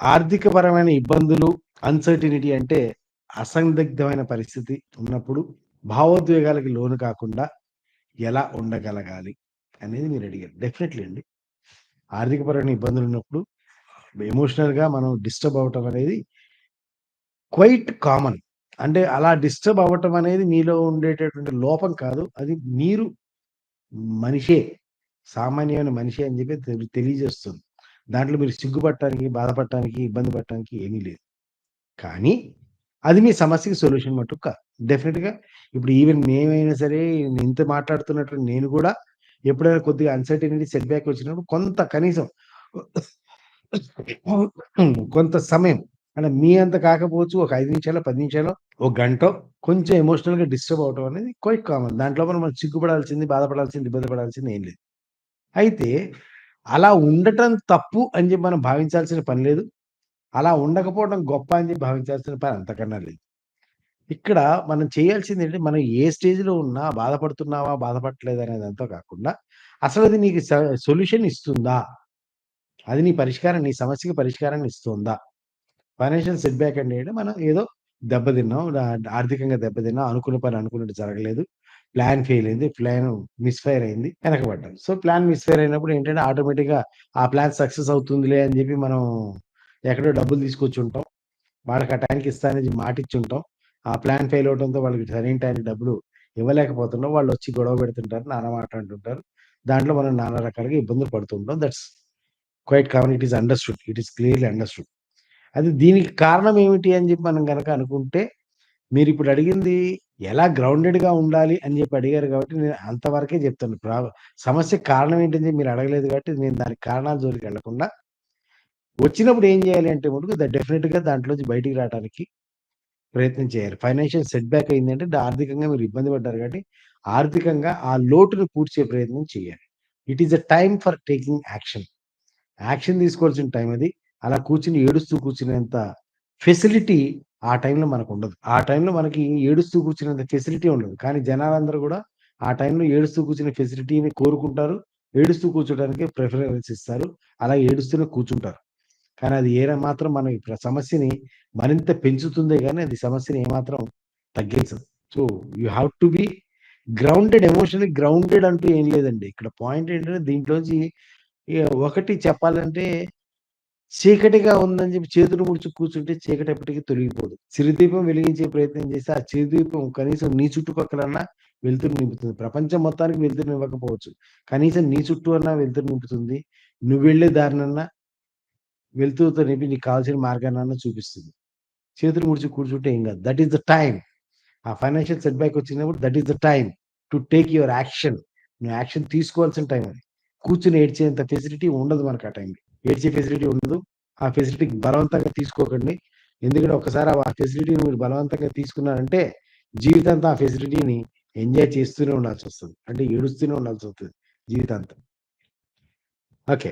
ఆర్థికపరమైన ఇబ్బందులు, అన్‌సర్టినిటీ అంటే అసందిగ్ధమైన పరిస్థితి ఉన్నప్పుడు భావోద్వేగాలకి లోను కాకుండా ఎలా ఉండగలగాలి అనేది మీరు అడిగారు డెఫినెట్‌లీ అండి. ఆర్థికపరమైన ఇబ్బందులు ఉన్నప్పుడు ఎమోషనల్‌గా మనం డిస్టర్బ్ అవ్వటం అనేది క్వైట్ కామన్. అంటే అలా డిస్టర్బ్ అవ్వటం అనేది మీలో ఉండేటటువంటి లోపం కాదు. అది మీరు మనిషే. సామాన్యమైన మనిషే అని చెప్పి తెలియజేస్తుంది. దాంట్లో మీరు సిగ్గుపడటానికి, బాధపడటానికి, ఇబ్బంది పడటానికి ఏమీ లేదు. కానీ అది మీ సమస్యకి సొల్యూషన్ మట్టుకు కాదు. డెఫినిట్‌గా ఇప్పుడు ఈవెన్ మేమైనా సరే ఇంత మాట్లాడుతున్నట్టు నేను కూడా ఎప్పుడైనా కొద్దిగా అన్‌సర్టినిటీ, సెట్ బ్యాక్ వచ్చినప్పుడు కొంత కనీసం కొంత సమయం అంటే మీ అంత కాకపోవచ్చు. ఒక ఐదు నిమిషాలో, పది నిమిషాలో, ఒక గంట కొంచెం ఎమోషనల్‌గా డిస్టర్బ్ అవ్వటం అనేది క్వైట్ కామన్. దాంట్లో మనం సిగ్గుపడాల్సింది, బాధపడాల్సింది, ఇబ్బంది పడాల్సింది ఏం లేదు. అయితే అలా ఉండటం తప్పు అని చెప్పి మనం భావించాల్సిన పని లేదు. అలా ఉండకపోవడం గొప్ప అని చెప్పి భావించాల్సిన పని అంతకన్నా లేదు. ఇక్కడ మనం చేయాల్సింది చేయాల్సిందేంటంటే మనం ఏ స్టేజ్‌లో ఉన్నా బాధపడుతున్నావా, బాధపడలేదు అనేది అంతా కాకుండా అసలది నీకు స సొల్యూషన్ ఇస్తుందా? అది నీ పరిష్కారం నీ సమస్యకి పరిష్కారాన్ని ఇస్తుందా? ఫైనాన్షియల్ సెట్ బ్యాక్ అంటే మనం ఏదో దెబ్బతిన్నాం. ఆర్థికంగా దెబ్బతిన్నాం. అనుకున్న పని అనుకున్నట్టు జరగలేదు. ప్లాన్ ఫెయిల్ అయింది. ప్లాన్ మిస్‌ఫైర్ అయింది. వెనకబడ్డాం. సో, ప్లాన్ మిస్‌ఫైర్ అయినప్పుడు ఏంటంటే ఆటోమేటిక్‌గా ఆ ప్లాన్ సక్సెస్ అవుతుందిలే అని చెప్పి మనం ఎక్కడో డబ్బులు తీసుకొచ్చి ఉంటాం వాళ్ళకి ఆ టైంకి ఇస్తానని మాటిచ్చుంటాం. ఆ ప్లాన్ ఫెయిల్ అవడంతో వాళ్ళకి సరైన టైంకి డబ్బులు ఇవ్వలేకపోతున్నాం. వాళ్ళు వచ్చి గొడవ పెడుతుంటారు. నానా మాట్లాడుతుంటారు. దాంట్లో మనం నానా రకాలుగా ఇబ్బందులు పడుతుంటాం that's quite common. It is understood. It is clearly understood. అది దీనికి కారణం ఏమిటి అని చెప్పి మనం కనుక అనుకుంటే మీరు ఇప్పుడు అడిగింది ఎలా గ్రౌండెడ్‌గా ఉండాలి అని చెప్పి అడిగారు కాబట్టి నేను అంతవరకే చెప్తాను. ప్రా సమస్య కారణం ఏంటని మీరు అడగలేదు కాబట్టి నేను దానికి కారణాల జోలికి వెళ్ళకుండా వచ్చినప్పుడు ఏం చేయాలి అంటే మటుకు డెఫినెట్గా డెఫినిట్‌గా దాంట్లోంచి బయటికి రావడానికి ప్రయత్నం చేయాలి. ఫైనాన్షియల్ సెట్ బ్యాక్ అయిందంటే ఆర్థికంగా మీరు ఇబ్బంది పడ్డారు కాబట్టి ఆర్థికంగా ఆ లోటును పూడ్చే ప్రయత్నం చేయాలి. It is a time for taking action. Action తీసుకోవాల్సిన టైం అది. అలా కూర్చుని ఏడుస్తూ కూర్చునేంత ఫెసిలిటీ ఆ టైంలో మనకు ఉండదు ఆ టైంలో మనకి ఏడుస్తూ కూర్చునేంత ఫెసిలిటీ ఉండదు. కానీ జనాలందరూ కూడా ఆ టైంలో ఏడుస్తూ కూర్చునే ఫెసిలిటీని కోరుకుంటారు. ఏడుస్తూ కూర్చోడానికి ప్రిఫరెన్స్ ఇస్తారు. అలా ఏడుస్తూనే కూర్చుంటారు. కానీ అది ఏ మాత్రం మన సమస్యని మరింత పెంచుతుందే కానీ అది సమస్యని ఏమాత్రం తగ్గించదు. So, you have to be grounded emotion grounded అంటూ ఏం లేదండి. ఇక్కడ పాయింట్ ఏంటంటే దీంట్లోంచి ఒకటి చెప్పాలంటే చీకటిగా ఉందని చెప్పి చేతులు ముడుచు కూర్చుంటే చీకటి ఎప్పటికీ తొలగిపోదు. చిరుదీపం వెలిగించే ప్రయత్నం చేస్తే ఆ చిరుదీపం కనీసం నీ చుట్టుపక్కలన్నా వెలుతురు నింపుతుంది. ప్రపంచం మొత్తానికి వెలుతురు నివ్వకపోవచ్చు. కనీసం నీ చుట్టూ అన్నా వెలుతురు నింపుతుంది. నువ్వు వెళ్ళే దారినన్నా వెలుతురుతో నింపి నీకు కావాల్సిన మార్గాన్నన్నా చూపిస్తుంది. చేతులు ముడిచి కూర్చుంటే ఏం కాదు. దట్ ఈస్ ద టైం ఆ ఫైనాన్షియల్ సెట్ బ్యాక్ వచ్చినప్పుడు that is the time to take your action. నువ్వు యాక్షన్ తీసుకోవాల్సిన టైం అది. కూర్చుని ఏడ్చేంత ఫెసిలిటీ ఉండదు మనకు ఆ టైంలో. ఏడ్చే ఫెసిలిటీ ఉండదు. ఆ ఫెసిలిటీ బలవంతంగా తీసుకోకండి. ఎందుకంటే ఒకసారి ఆ ఫెసిలిటీని మీరు బలవంతంగా తీసుకున్నారంటే జీవితాంతం ఆ ఫెసిలిటీని ఎంజాయ్ చేస్తూనే ఉండాల్సి వస్తుంది అంటే ఏడుస్తూనే ఉండాల్సి వస్తుంది జీవితాంతం. ఓకే.